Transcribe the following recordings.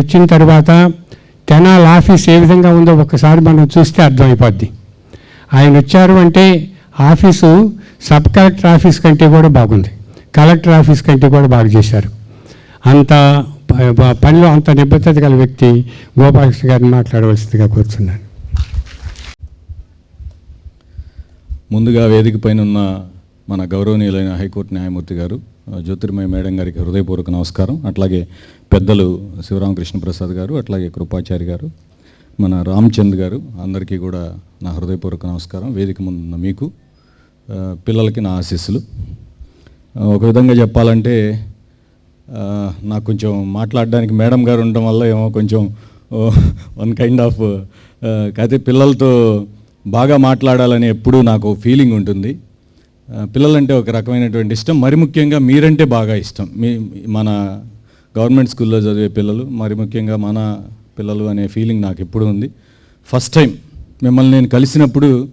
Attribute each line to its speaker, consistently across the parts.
Speaker 1: వచ్చిన తర్వాత తెనాలి ఆఫీస్ ఏ విధంగా ఉందో ఒకసారి మనం చూస్తే అర్థమైపోద్ది. ఆయన వచ్చారు అంటే ఆఫీసు సబ్ కలెక్టర్ ఆఫీస్ కంటే కూడా బాగుంది. కలెక్టర్ ఆఫీస్ కంటే కూడా బాగా చేశారు. అంత పనిలో అంత నిబద్ధత గల వ్యక్తి గోపాలకృష్ణ గారిని మాట్లాడవలసిందిగా కోరుతున్నాను
Speaker 2: ముందుగా వేదిక పైన ఉన్న మన గౌరవనీయులైన హైకోర్టు న్యాయమూర్తి గారు జ్యోతిర్మయ మేడం గారికి హృదయపూర్వక నమస్కారం. అట్లాగే పెద్దలు శివరామకృష్ణ ప్రసాద్ గారు అట్లాగే కృపాచారి గారు మన రామచంద్ గారు అందరికీ కూడా నా హృదయపూర్వక నమస్కారం. వేదిక ముందున్న మీకు పిల్లలకి నా ఆశీస్సులు. ఒక విధంగా చెప్పాలంటే నాకు కొంచెం మాట్లాడడానికి మేడం గారు ఉండడం వల్ల ఏమో కొంచెం వన్ కైండ్ ఆఫ్ అయితే పిల్లలతో బాగా మాట్లాడాలని ఎప్పుడూ నాకు ఫీలింగ్ ఉంటుంది. పిల్లలంటే ఒక రకమైనటువంటి ఇష్టం. మరి ముఖ్యంగా మీరంటే బాగా ఇష్టం. మీ మన గవర్నమెంట్ స్కూల్లో చదివే పిల్లలు మరి ముఖ్యంగా మన పిల్లలు అనే ఫీలింగ్ నాకు ఎప్పుడు ఉంది. ఫస్ట్ టైం మిమ్మల్ని నేను కలిసినప్పుడు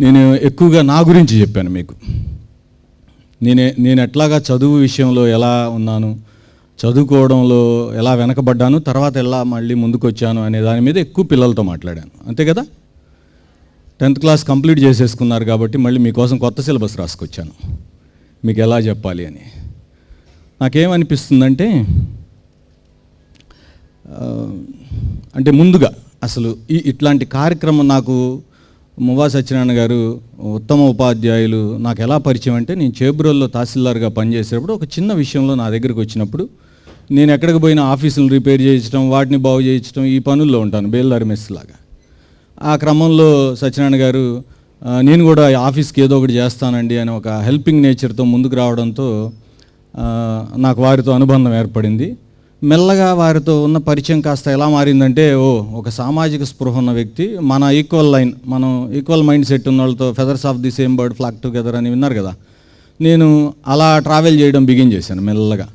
Speaker 2: నేను ఎక్కువగా నా గురించి చెప్పాను మీకు. నేనే నేను ఎట్లాగా చదువు విషయంలో ఎలా ఉన్నాను చదువుకోవడంలో ఎలా వెనకబడ్డాను తర్వాత ఎలా మళ్ళీ ముందుకు వచ్చాను అనే దాని మీద ఎక్కువ పిల్లలతో మాట్లాడాను. అంతే కదా? టెన్త్ క్లాస్ కంప్లీట్ చేసేసుకున్నారు కాబట్టి మళ్ళీ మీకోసం కొత్త సిలబస్ రాసుకొచ్చాను. మీకు ఎలా చెప్పాలి అని. నాకేమనిపిస్తుందంటే అంటే ముందుగా అసలు ఈ ఇట్లాంటి కార్యక్రమం నాకు మువా సత్యనారాయణ గారు ఉత్తమ ఉపాధ్యాయులు నాకు ఎలా పరిచయం అంటే నేను చేబ్రోల్లో తహసీల్దార్గా పనిచేసేటప్పుడు ఒక చిన్న విషయంలో నా దగ్గరికి వచ్చినప్పుడు నేను ఎక్కడికి పోయినా ఆఫీసులు రిపేర్ చేయించడం వాటిని బాగు చేయించడం ఈ పనుల్లో ఉంటాను బేల్దారి మెస్ లాగా ఆ క్రమంలో సత్యనారాయణ గారు నేను కూడా ఈ ఆఫీస్కి ఏదో ఒకటి చేస్తానండి అని ఒక హెల్పింగ్ నేచర్తో ముందుకు రావడంతో నాకు వారితో అనుబంధం ఏర్పడింది. మెల్లగా వారితో ఉన్న పరిచయం కాస్త ఎలా మారిందంటే ఓ ఒక సామాజిక స్పృహ ఉన్న వ్యక్తి మన ఈక్వల్ లైన్ మనం ఈక్వల్ మైండ్ సెట్ ఉన్న వాళ్ళతో feathers of the same bird flock together అని విన్నారు కదా. నేను అలా ట్రావెల్ చేయడం బిగిన్ చేశాను మెల్లగా.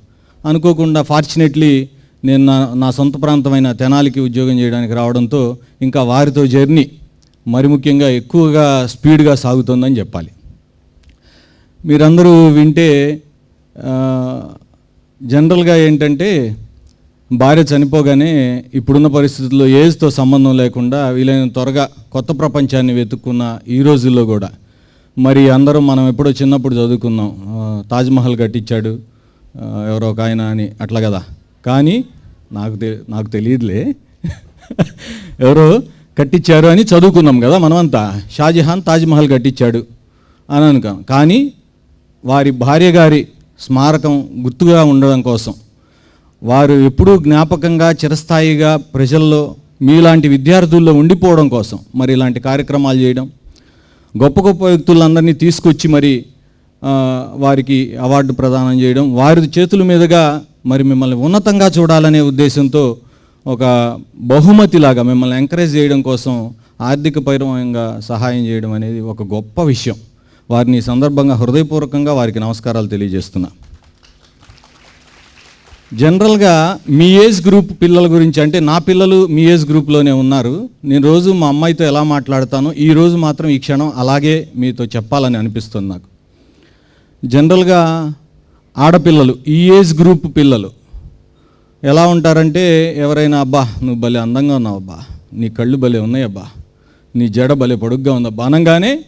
Speaker 2: అనుకోకుండా ఫార్చునేట్లీ నేను నా నా సొంత ప్రాంతమైన తెనాలికి ఉద్యోగం చేయడానికి రావడంతో ఇంకా వారితో జర్నీ మరి ముఖ్యంగా ఎక్కువగా స్పీడ్గా సాగుతుందని చెప్పాలి. మీరందరూ వింటే జనరల్గా ఏంటంటే భార్య చనిపోగానే ఇప్పుడున్న పరిస్థితుల్లో ఏజ్తో సంబంధం లేకుండా వీలైన త్వరగా కొత్త ప్రపంచాన్ని వెతుక్కున్న ఈ రోజుల్లో కూడా మరి అందరం మనం ఎప్పుడో చిన్నప్పుడు చదువుకున్నాం తాజ్మహల్ కట్టించాడు ఎవరో ఒక ఆయన అని అట్లా కదా. కానీ నాకు నాకు తెలియదులే ఎవరు కట్టించారు అని చదువుకున్నాం కదా మనమంతా. షాజహాన్ తాజ్మహల్ కట్టించాడు అని అనుకాం కానీ వారి భార్య గారి స్మారకం గుర్తుగా ఉండడం కోసం. వారు ఎప్పుడూ జ్ఞాపకంగా చిరస్థాయిగా ప్రజల్లో మీలాంటి విద్యార్థుల్లో ఉండిపోవడం కోసం మరి ఇలాంటి కార్యక్రమాలు చేయడం. గొప్ప గొప్ప వ్యక్తులందరినీ తీసుకొచ్చి మరి వారికి అవార్డు ప్రదానం చేయడం. వారి చేతుల మీదుగా మరి మిమ్మల్ని ఉన్నతంగా చూడాలనే ఉద్దేశంతో ఒక బహుమతిలాగా మిమ్మల్ని ఎంకరేజ్ చేయడం కోసం ఆర్థిక పరమంగా సహాయం చేయడం అనేది ఒక గొప్ప విషయం. వారిని సందర్భంగా హృదయపూర్వకంగా వారికి నమస్కారాలు తెలియజేస్తున్నా. జనరల్గా మీ ఏజ్ గ్రూప్ పిల్లల గురించి అంటే నా పిల్లలు మీ ఏజ్ గ్రూప్లోనే ఉన్నారు. నేను రోజు మా అమ్మాయితో ఎలా మాట్లాడతానో ఈరోజు మాత్రం ఈ క్షణం అలాగే మీతో చెప్పాలని అనిపిస్తుంది నాకు. జనరల్గా ఆడపిల్లలు ఈ ఏజ్ గ్రూప్ పిల్లలు. ఎలా ఉంటారంటే ఎవరైనా అబ్బా నువ్వు భలే అందంగా ఉన్నావు అబ్బా. నీ కళ్ళు భలే ఉన్నాయి అబ్బా. నీ జడ భలే పొడుగ్గా ఉందబ్బా అనగానే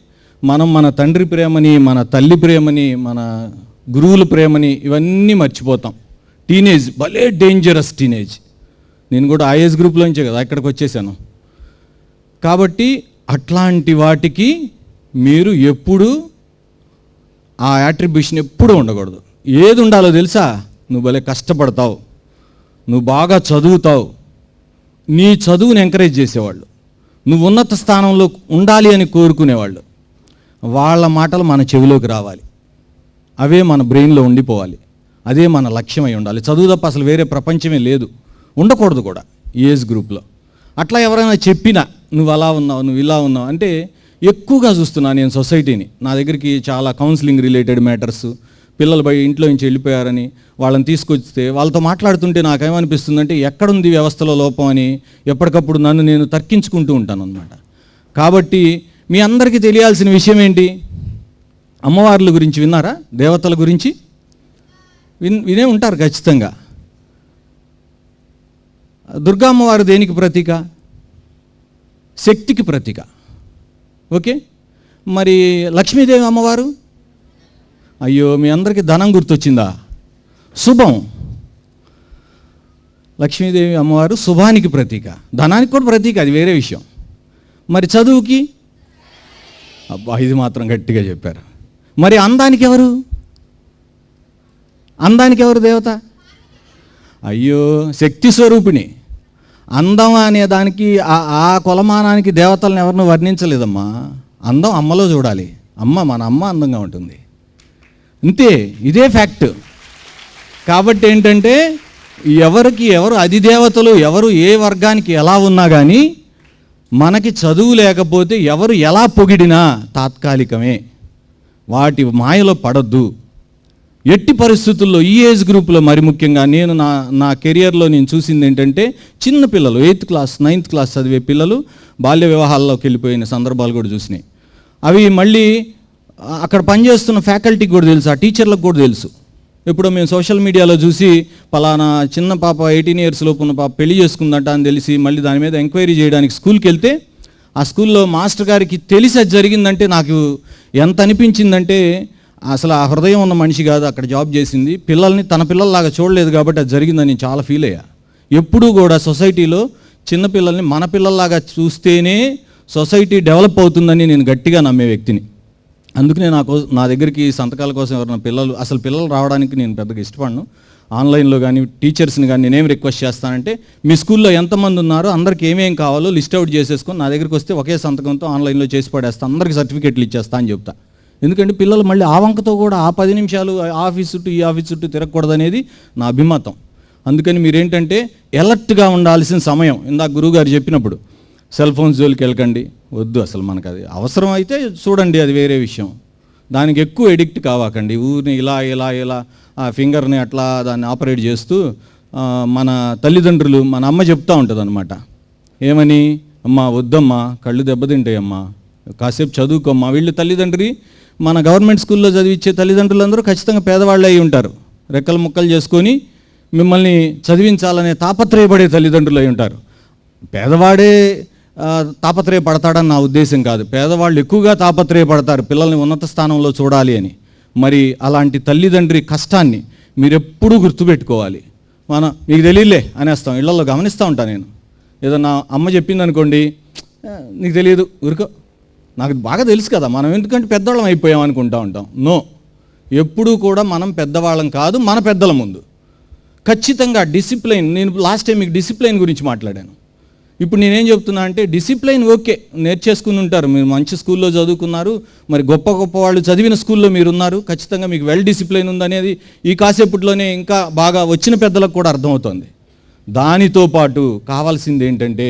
Speaker 2: మనం మన తండ్రి ప్రేమని మన తల్లి ప్రేమని మన గురువుల ప్రేమని ఇవన్నీ మర్చిపోతాం. టీనేజ్ భలే డేంజరస్ టీనేజ్ నేను కూడా ఆ ఏజ్ గ్రూప్లోంచే కదా ఇక్కడికి వచ్చేసాను. కాబట్టి అట్లాంటి వాటికి మీరు ఎప్పుడు ఆ యాట్రిబ్యూషన్ ఎప్పుడూ ఉండకూడదు. ఏది ఉండాలో తెలుసా? నువ్వు భలే కష్టపడతావు. నువ్వు బాగా చదువుతావు. నీ చదువుని ఎంకరేజ్ చేసేవాళ్ళు. నువ్వు ఉన్నత స్థానంలో ఉండాలి అని కోరుకునేవాళ్ళు. వాళ్ళ మాటలు మన చెవిలోకి రావాలి. అవే మన బ్రెయిన్లో ఉండిపోవాలి. అదే మన లక్ష్యమై ఉండాలి. చదువు తప్ప అసలు వేరే ప్రపంచమే లేదు. ఉండకూడదు కూడా ఈ ఏజ్ గ్రూప్లో అట్లా ఎవరైనా చెప్పినా నువ్వు అలా ఉన్నావు నువ్వు ఇలా ఉన్నావు అంటే ఎక్కువగా చూస్తున్నా నేను సొసైటీని నా. దగ్గరికి చాలా కౌన్సిలింగ్ రిలేటెడ్ మ్యాటర్స్ పిల్లలు బయ ఇంట్లో నుంచి వెళ్ళిపోయారని వాళ్ళని తీసుకొస్తే వాళ్ళతో మాట్లాడుతుంటే నాకేమనిపిస్తుందంటే ఎక్కడుంది వ్యవస్థలో లోపం అని ఎప్పటికప్పుడు నన్ను నేను తర్కించుకుంటూ ఉంటాను అనమాట కాబట్టి మీ అందరికీ తెలియాల్సిన విషయం ఏంటి? అమ్మవార్ల గురించి విన్నారా? దేవతల గురించి? విన్ వినే ఉంటారు ఖచ్చితంగా. దుర్గా అమ్మవారు దేనికి ప్రతీక? శక్తికి ప్రతీక. ఓకే? మరి లక్ష్మీదేవి అమ్మవారు? అయ్యో మీ అందరికీ ధనం గుర్తొచ్చిందా? శుభం. లక్ష్మీదేవి అమ్మవారు శుభానికి ప్రతీక. ధనానికి కూడా ప్రతీక అది వేరే విషయం. మరి చదువుకి? అబ్బా ఇది మాత్రం గట్టిగా చెప్పారు. మరి అందానికి ఎవరు? అందానికి ఎవరు దేవత? అయ్యో శక్తి స్వరూపిణి. అందం అనే దానికి ఆ- ఆ కులమానానికి దేవతలను ఎవరిని వర్ణించలేదమ్మా. అందం అమ్మలో చూడాలి. అమ్మ మన అమ్మ అందంగా ఉంటుంది. అంతే ఇదే ఫ్యాక్ట్ కాబట్టి ఏంటంటే ఎవరికి ఎవరు అధిదేవతలు ఎవరు ఏ వర్గానికి ఎలా ఉన్నా కానీ మనకి చదువు లేకపోతే ఎవరు ఎలా పొగిడినా తాత్కాలికమే. వాటి మాయలో పడద్దు. ఎట్టి పరిస్థితుల్లో ఈ ఏజ్ గ్రూప్లో మరి ముఖ్యంగా నేను నా నా కెరియర్లో నేను చూసింది ఏంటంటే చిన్న పిల్లలు ఎయిత్ క్లాస్ నైన్త్ క్లాస్ చదివే పిల్లలు బాల్య వివాహాల్లోకి వెళ్ళిపోయిన సందర్భాలు కూడా చూసినాయి. అవి మళ్ళీ అక్కడ పనిచేస్తున్న ఫ్యాకల్టీకి కూడా తెలుసు ఆ టీచర్లకు కూడా తెలుసు. ఇప్పుడు మేము సోషల్ మీడియాలో చూసి పలానా చిన్న పాప ఎయిటీన్ ఇయర్స్ లోపు ఉన్న పాప పెళ్ళి చేసుకుందంట అని తెలిసి మళ్ళీ దాని మీద ఎంక్వైరీ చేయడానికి స్కూల్కి వెళ్తే ఆ స్కూల్లో మాస్టర్ గారికి తెలిసి అది జరిగిందంటే నాకు ఎంత అనిపించిందంటే అసలు ఆ హృదయం ఉన్న మనిషి కాదు అక్కడ జాబ్ చేసింది. పిల్లల్ని తన పిల్లల్లాగా చూడలేదు కాబట్టి అది జరిగిందని నేను చాలా ఫీల్ అయ్యా. ఎప్పుడూ కూడా సొసైటీలో చిన్న పిల్లల్ని మన పిల్లల్లాగా చూస్తేనే సొసైటీ డెవలప్ అవుతుందని నేను గట్టిగా నమ్మే వ్యక్తిని. అందుకనే నాకు నా దగ్గరికి సంతకాల కోసం ఎవరైనా పిల్లలు అసలు పిల్లలు రావడానికి నేను పెద్దగా ఇష్టపడను. ఆన్లైన్లో కానీ టీచర్స్ని కానీ నేనేం రిక్వెస్ట్ చేస్తానంటే మీ స్కూల్లో ఎంతమంది ఉన్నారో అందరికి ఏమేం కావాలో లిస్ట్ అవుట్ చేసేసుకొని నా దగ్గరికి వస్తే ఒకే సంతకంతో ఆన్లైన్లో చేసి పడేస్తా అందరికి సర్టిఫికెట్లు ఇచ్చేస్తా అని చెప్తా. ఎందుకంటే పిల్లలు మళ్ళీ ఆ వంకతో కూడా ఆ పది నిమిషాలు ఆఫీస్ చుట్టూ ఈ ఆఫీస్ చుట్టూ తిరగకూడదనేది నా అభిమతం. అందుకని మీరేంటంటే ఎలర్ట్గా ఉండాల్సిన సమయం. ఇందాక గురువుగారు చెప్పినప్పుడు సెల్ ఫోన్స్ జోలికి వెళ్ళకండి వద్దు అసలు మనకు అది అవసరం అయితే చూడండి అది వేరే విషయం. దానికి ఎక్కువ ఎడిక్ట్ కావాకండి. ఊరిని ఇలా ఇలా ఇలా ఆ ఫింగర్ని అట్లా దాన్ని ఆపరేట్ చేస్తూ మన తల్లిదండ్రులు మన అమ్మ చెప్తూ ఉంటుంది అనమాట ఏమని? అమ్మా వద్దమ్మా కళ్ళు దెబ్బతింటాయమ్మా. కాసేపు చదువుకోమ్మా. వీళ్ళు తల్లిదండ్రి మన గవర్నమెంట్ స్కూల్లో చదివించే తల్లిదండ్రులందరూ ఖచ్చితంగా పేదవాళ్ళు అయి ఉంటారు. రెక్కలు ముక్కలు చేసుకొని మిమ్మల్ని చదివించాలనే తాపత్రయపడే తల్లిదండ్రులు అయి ఉంటారు. పేదవాడే తాపత్రయపడతాడని నా ఉద్దేశం కాదు. పేదవాళ్ళు ఎక్కువగా తాపత్రయపడతారు పిల్లల్ని ఉన్నత స్థానంలో చూడాలి అని. మరి అలాంటి తల్లిదండ్రి కష్టాన్ని మీరు ఎప్పుడూ గుర్తుపెట్టుకోవాలి. మన మీకు తెలియలే అనేస్తాం. ఇళ్ళలో గమనిస్తూ ఉంటాను నేను. ఏదన్నా అమ్మ చెప్పింది అనుకోండి నీకు తెలియదు ఊరుకో. నాకు బాగా తెలుసు కదా మనం ఎందుకంటే పెద్దవాళ్ళం అయిపోయాం అనుకుంటా ఉంటాం. నో. ఎప్పుడూ కూడా మనం పెద్దవాళ్ళం కాదు మన పెద్దల ముందు. ఖచ్చితంగా డిసిప్లైన్ నేను లాస్ట్ టైం మీకు డిసిప్లైన్ గురించి మాట్లాడాను. ఇప్పుడు నేనేం చెప్తున్నా అంటే డిసిప్లైన్ ఓకే నేర్చేసుకుని ఉంటారు. మీరు మంచి స్కూల్లో చదువుకున్నారు మరి గొప్ప గొప్ప వాళ్ళు చదివిన స్కూల్లో మీరు ఉన్నారు ఖచ్చితంగా మీకు వెల్ డిసిప్లైన్ ఉందనేది ఈ కాసేపట్లోనే ఇంకా బాగా వచ్చిన పెద్దలకు కూడా అర్థమవుతుంది. దానితో పాటు కావాల్సింది ఏంటంటే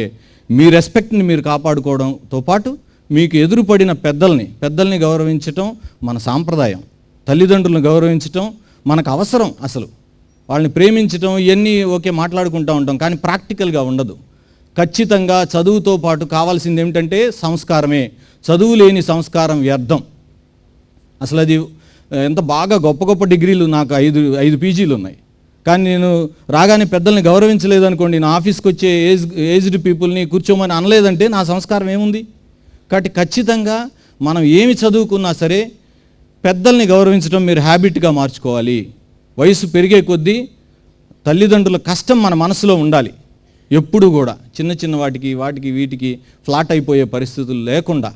Speaker 2: మీ రెస్పెక్ట్ని మీరు కాపాడుకోవడంతో పాటు మీకు ఎదురుపడిన పెద్దల్ని పెద్దల్ని గౌరవించటం మన సాంప్రదాయం. తల్లిదండ్రులను గౌరవించటం మనకు అవసరం అసలు. వాళ్ళని ప్రేమించటం ఇవన్నీ ఓకే మాట్లాడుకుంటూ ఉంటాం కానీ ప్రాక్టికల్గా ఉండదు. ఖచ్చితంగా చదువుతో పాటు కావాల్సింది ఏమిటంటే సంస్కారమే. చదువు లేని సంస్కారం వ్యర్థం. అసలు అది ఎంత బాగా గొప్ప గొప్ప డిగ్రీలు నాకు ఐదు ఐదు పీజీలు ఉన్నాయి. కానీ నేను రాగానే పెద్దల్ని గౌరవించలేదు అనుకోండి నా ఆఫీస్కి వచ్చే ఏజ్ ఏజ్డ్ పీపుల్ని కూర్చోమని అనలేదంటే నా సంస్కారం ఏముంది? కాబట్టి ఖచ్చితంగా మనం ఏమి చదువుకున్నా సరే పెద్దల్ని గౌరవించడం మీరు హ్యాబిట్గా మార్చుకోవాలి. వయసు పెరిగే కొద్దీ తల్లిదండ్రుల కష్టం మన మనసులో ఉండాలి. ఎప్పుడు కూడా చిన్న చిన్న వాటికి వాటికి వీటికి ఫ్లాట్ అయిపోయే పరిస్థితులు లేకుండా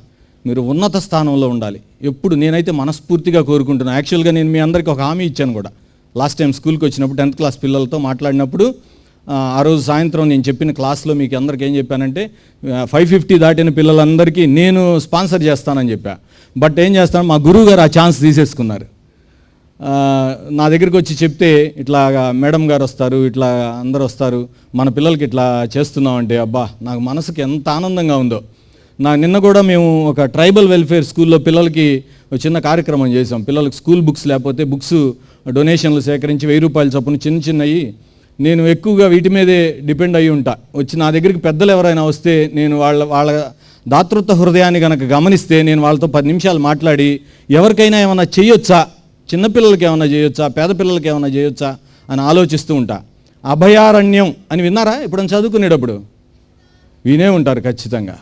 Speaker 2: మీరు ఉన్నత స్థానంలో ఉండాలి. ఎప్పుడు నేనైతే మనస్ఫూర్తిగా కోరుకుంటున్నాను యాక్చువల్గా నేను మీ అందరికీ ఒక హామీ ఇచ్చాను కూడా. లాస్ట్ టైం స్కూల్కి వచ్చినప్పుడు టెన్త్ క్లాస్ పిల్లలతో మాట్లాడినప్పుడు ఆ, రోజు సాయంత్రం నేను చెప్పిన క్లాస్లో మీకు అందరికీ ఏం చెప్పానంటే ఫైవ్ ఫిఫ్టీ దాటిన పిల్లలందరికీ నేను స్పాన్సర్ చేస్తానని చెప్పా. బట్ ఏం చేస్తాను మా గురువు గారు ఆ ఛాన్స్ తీసేసుకున్నారు. నా దగ్గరికి వచ్చి చెప్తే ఇట్లా మేడం గారు వస్తారు ఇట్లా అందరు వస్తారు మన పిల్లలకి ఇట్లా చేస్తున్నామంటే అబ్బా నాకు మనసుకి ఎంత ఆనందంగా ఉందో. నా నిన్న కూడా మేము ఒక ట్రైబల్ వెల్ఫేర్ స్కూల్లో పిల్లలకి ఒక చిన్న కార్యక్రమం చేసాం పిల్లలకి స్కూల్ బుక్స్ లేకపోతే బుక్స్ డొనేషన్లు సేకరించి వెయ్యి రూపాయల చొప్పున చిన్న చిన్నవి నేను ఎక్కువగా వీటి మీదే డిపెండ్ అయి ఉంటా. వచ్చి నా దగ్గరికి పెద్దలు ఎవరైనా వస్తే నేను వాళ్ళ వాళ్ళ దాతృత్వ హృదయాన్ని కనుక గమనిస్తే నేను వాళ్ళతో పది నిమిషాలు మాట్లాడి ఎవరికైనా ఏమైనా చేయొచ్చా చిన్నపిల్లలకి ఏమైనా చేయొచ్చా? పేద పిల్లలకి ఏమైనా చేయొచ్చా? అని ఆలోచిస్తూ ఉంటా. అభయారణ్యం అని విన్నారా? ఇప్పుడు చదువుకునేటప్పుడు? వినే ఉంటారు ఖచ్చితంగా.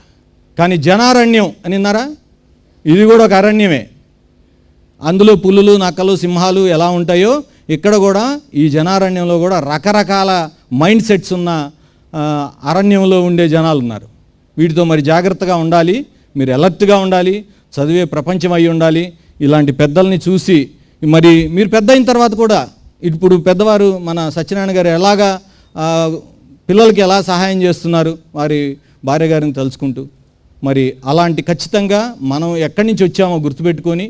Speaker 2: కానీ జనారణ్యం అని విన్నారా? ఇది కూడా ఒక అరణ్యమే. అందులో పులులు నక్కలు సింహాలు ఎలా ఉంటాయో ఇక్కడ కూడా ఈ జనారణ్యంలో కూడా రకరకాల మైండ్ సెట్స్ ఉన్న అరణ్యంలో ఉండే జనాలు ఉన్నారు. వీటితో మరి జాగ్రత్తగా ఉండాలి. మీరు అలర్ట్గా ఉండాలి. చదివే ప్రపంచం అయి ఉండాలి. ఇలాంటి పెద్దల్ని చూసి మరి మీరు పెద్ద అయిన తర్వాత కూడా ఇప్పుడు పెద్దవారు మన సత్యనారాయణ గారు ఎలాగా పిల్లలకి ఎలా సహాయం చేస్తున్నారు వారి భార్య గారిని తలుచుకుంటూ. మరి అలాంటి ఖచ్చితంగా మనం ఎక్కడి నుంచి వచ్చామో గుర్తుపెట్టుకొని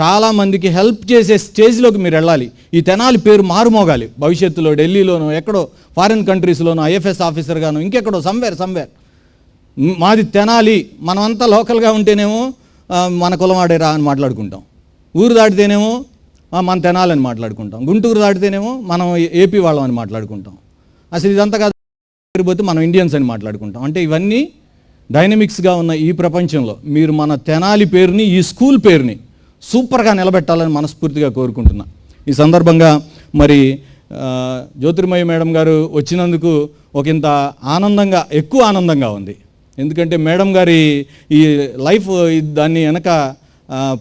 Speaker 2: చాలామందికి హెల్ప్ చేసే స్టేజ్లోకి మీరు వెళ్ళాలి. ఈ తెనాలి పేరు మారుమోగాలి. భవిష్యత్తులో ఢిల్లీలోనో ఎక్కడో ఫారిన్ కంట్రీస్లోనో ఐఎఫ్ఎస్ ఆఫీసర్గానో ఇంకెక్కడో సంవేర్ సంవేర్ మాది తెనాలి. మనమంతా లోకల్గా ఉంటేనేమో మన మన కులమాడేరా అని మాట్లాడుకుంటాం. ఊరు దాటితేనేమో మన తెనాలని మాట్లాడుకుంటాం. గుంటూరు దాటితేనేమో మనం ఏపీ వాళ్ళం అని మాట్లాడుకుంటాం. అసలు ఇదంతా కాదు పోతే మనం ఇండియన్స్ అని మాట్లాడుకుంటాం. అంటే ఇవన్నీ డైనమిక్స్గా ఉన్న ఈ ప్రపంచంలో మీరు మన తెనాలి పేరుని ఈ స్కూల్ పేరుని సూపర్గా నిలబెట్టాలని మనస్ఫూర్తిగా కోరుకుంటున్నా. ఈ సందర్భంగా మరి జ్యోతిర్మయ మేడం గారు వచ్చినందుకు ఒక ఇంత ఆనందంగా ఎక్కువ ఆనందంగా ఉంది. ఎందుకంటే మేడం గారి ఈ లైఫ్ దాన్ని వెనక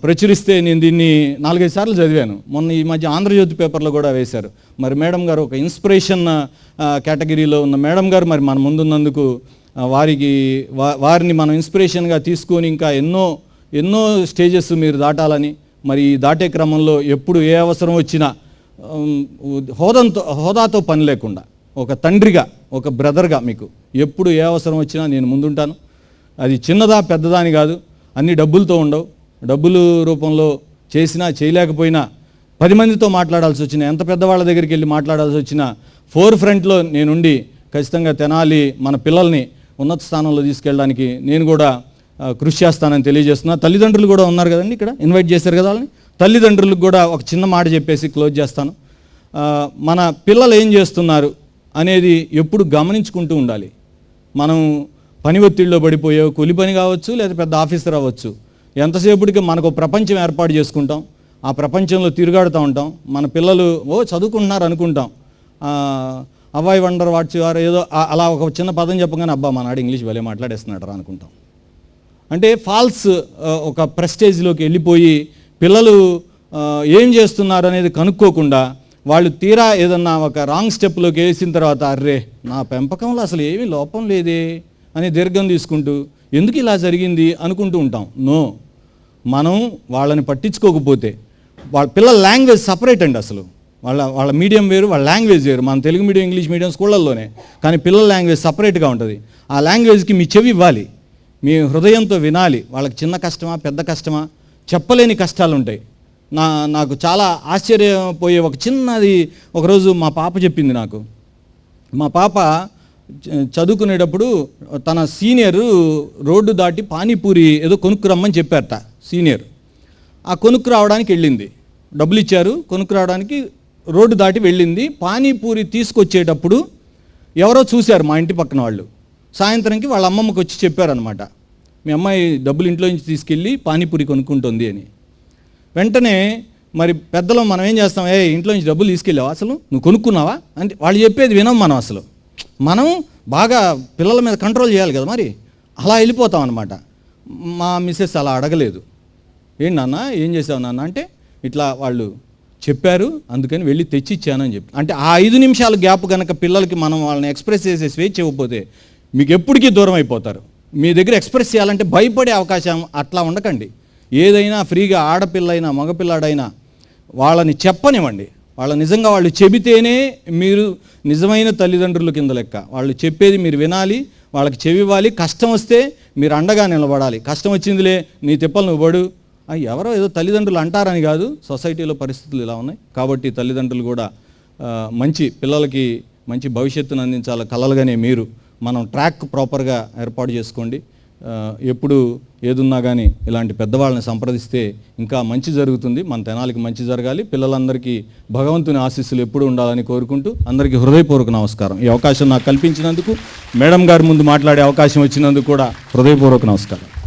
Speaker 2: ప్రచురిస్తే నేను దీన్ని నాలుగైదు సార్లు చదివాను. మొన్న ఈ మధ్య ఆంధ్రజ్యోతి పేపర్లో కూడా వేశారు. మరి మేడం గారు ఒక ఇన్స్పిరేషన్ కేటగిరీలో ఉన్న మేడం గారు మరి మన ముందున్నందుకు వారికి వారిని మనం ఇన్స్పిరేషన్గా తీసుకొని ఇంకా ఎన్నో ఎన్నో స్టేజెస్ మీరు దాటాలని మరి ఈ దాటే క్రమంలో ఎప్పుడు ఏ అవసరం వచ్చినా హోదంతో హోదాతో పని లేకుండా ఒక తండ్రిగా ఒక బ్రదర్గా మీకు ఎప్పుడు ఏ అవసరం వచ్చినా నేను ముందుంటాను. అది చిన్నదా పెద్దదా అని కాదు. అన్ని డబ్బులతో ఉండవు. డబ్బులు రూపంలో చేసినా చేయలేకపోయినా పది మందితో మాట్లాడాల్సి వచ్చినా ఎంత పెద్దవాళ్ళ దగ్గరికి వెళ్ళి మాట్లాడాల్సి వచ్చినా ఫోర్ ఫ్రంట్లో నేనుండి ఖచ్చితంగా తెనాలి మన పిల్లల్ని ఉన్నత స్థానంలో తీసుకెళ్ళడానికి నేను కూడా కృషి చేస్తానని తెలియజేస్తున్నా. తల్లిదండ్రులు కూడా ఉన్నారు కదండి ఇక్కడ ఇన్వైట్ చేశారు కదా వాళ్ళని? తల్లిదండ్రులకు కూడా ఒక చిన్న మాట చెప్పేసి క్లోజ్ చేస్తాను. మన పిల్లలు ఏం చేస్తున్నారు అనేది ఎప్పుడు గమనించుకుంటూ ఉండాలి. మనం పని ఒత్తిడిలో పడిపోయే కూలి పని కావచ్చు లేదా పెద్ద ఆఫీసర్ అవ్వచ్చు. ఎంతసేపటికి మనకు ఒక ప్రపంచం ఏర్పాటు చేసుకుంటాం ఆ ప్రపంచంలో తిరుగాడుతూ ఉంటాం మన పిల్లలు ఓ చదువుకుంటున్నారు అనుకుంటాం. ఆ, అబ్బాయి వండర్ వాట్స్ వారు ఏదో అలా ఒక చిన్న పదం చెప్పగానే అబ్బా మా ఇంగ్లీష్ భలే మాట్లాడేస్తున్నాడు రా అనుకుంటాం. అంటే ఫాల్స్ ఒక ప్రెస్టేజ్లోకి వెళ్ళిపోయి పిల్లలు ఏం చేస్తున్నారు అనేది కనుక్కోకుండా వాళ్ళు తీరా ఏదన్నా ఒక రాంగ్ స్టెప్లోకి వేసిన తర్వాత అర్రే నా పెంపకంలో అసలు ఏమీ లోపం లేదే అని దీర్ఘం తీసుకుంటూ ఎందుకు ఇలా జరిగింది అనుకుంటూ ఉంటాం. నో. మనం వాళ్ళని పట్టించుకోకపోతే వాళ్ళ పిల్లల లాంగ్వేజ్ సపరేట్ అండి అసలు. వాళ్ళ వాళ్ళ మీడియం వేరు వాళ్ళ లాంగ్వేజ్ వేరు. మన తెలుగు మీడియం ఇంగ్లీష్ మీడియం స్కూళ్ళల్లోనే. కానీ పిల్లల లాంగ్వేజ్ సపరేట్గా ఉంటుంది. ఆ లాంగ్వేజ్కి మీ చెవి ఇవ్వాలి. మీ హృదయంతో వినాలి. వాళ్ళకి చిన్న కష్టమా పెద్ద కష్టమా? చెప్పలేని కష్టాలు ఉంటాయి. నా నాకు చాలా ఆశ్చర్యపోయే ఒక చిన్నది ఒకరోజు మా పాప చెప్పింది నాకు. మా పాప చదువుకునేటప్పుడు తన సీనియర్ రోడ్డు దాటి పానీపూరి ఏదో కొనుక్కురమ్మని చెప్పారట సీనియర్. ఆ కొనుక్కు రావడానికి వెళ్ళింది. డబ్బులు ఇచ్చారు కొనుక్కు రావడానికి రోడ్డు దాటి వెళ్ళింది. పానీపూరి తీసుకొచ్చేటప్పుడు ఎవరో చూశారు మా ఇంటి పక్కన వాళ్ళు. సాయంత్రంకి వాళ్ళ అమ్మమ్మకి వచ్చి చెప్పారనమాట మీ అమ్మాయి డబ్బులు ఇంట్లో నుంచి తీసుకెళ్ళి పానీపూరి కొనుక్కుంటుంది అని. వెంటనే మరి పెద్దలు మనం ఏం చేస్తాం? ఏ ఇంట్లో నుంచి డబ్బులు తీసుకెళ్ళావా అసలు? నువ్వు కొనుక్కున్నావా? అంటే వాళ్ళు చెప్పేది వినం మనం అసలు. మనం బాగా పిల్లల మీద కంట్రోల్ చేయాలి కదా మరి. అలా వెళ్ళిపోతాం అనమాట మా మిస్సెస్ అలా అడగలేదు. ఏంటి నాన్న ఏం చేసావు నాన్న? అంటే ఇట్లా వాళ్ళు చెప్పారు అందుకని వెళ్ళి తెచ్చి చెప్పి. అంటే ఆ ఐదు నిమిషాల గ్యాప్ కనుక పిల్లలకి మనం వాళ్ళని ఎక్స్ప్రెస్ చేసే స్వేచ్ఛ ఇవ్వకపోతే మీకు ఎప్పటికీ దూరం అయిపోతారు. మీ దగ్గర ఎక్స్ప్రెస్ చేయాలంటే భయపడే అవకాశం అట్లా ఉండకండి. ఏదైనా ఫ్రీగా ఆడపిల్లైనా మగపిల్లాడైనా వాళ్ళని చెప్పనివ్వండి. వాళ్ళ నిజంగా వాళ్ళు చెబితేనే మీరు నిజమైన తల్లిదండ్రుల కింద లెక్క. వాళ్ళు చెప్పేది మీరు వినాలి వాళ్ళకి చెవివ్వాలి కష్టం వస్తే మీరు అండగా నిలబడాలి. కష్టం వచ్చిందిలే నీ తిప్పలు నువ్వు పడు. ఎవరో ఏదో తల్లిదండ్రులు అంటారని కాదు సొసైటీలో పరిస్థితులు ఇలా ఉన్నాయి. కాబట్టి తల్లిదండ్రులు కూడా మంచి పిల్లలకి మంచి భవిష్యత్తును అందించాలి కలలుగానే మీరు మనం ట్రాక్ ప్రాపర్గా ఏర్పాటు చేసుకోండి. ఎప్పుడు ఏదున్నా కానీ ఇలాంటి పెద్దవాళ్ళని సంప్రదిస్తే ఇంకా మంచి జరుగుతుంది. మన తెనాలికి మంచి జరగాలి. పిల్లలందరికీ భగవంతుని ఆశీస్సులు ఎప్పుడు ఉండాలని కోరుకుంటూ అందరికీ హృదయపూర్వక నమస్కారం. ఈ అవకాశం నాకు కల్పించినందుకు మేడం గారి ముందు మాట్లాడే అవకాశం వచ్చినందుకు కూడా హృదయపూర్వక నమస్కారం.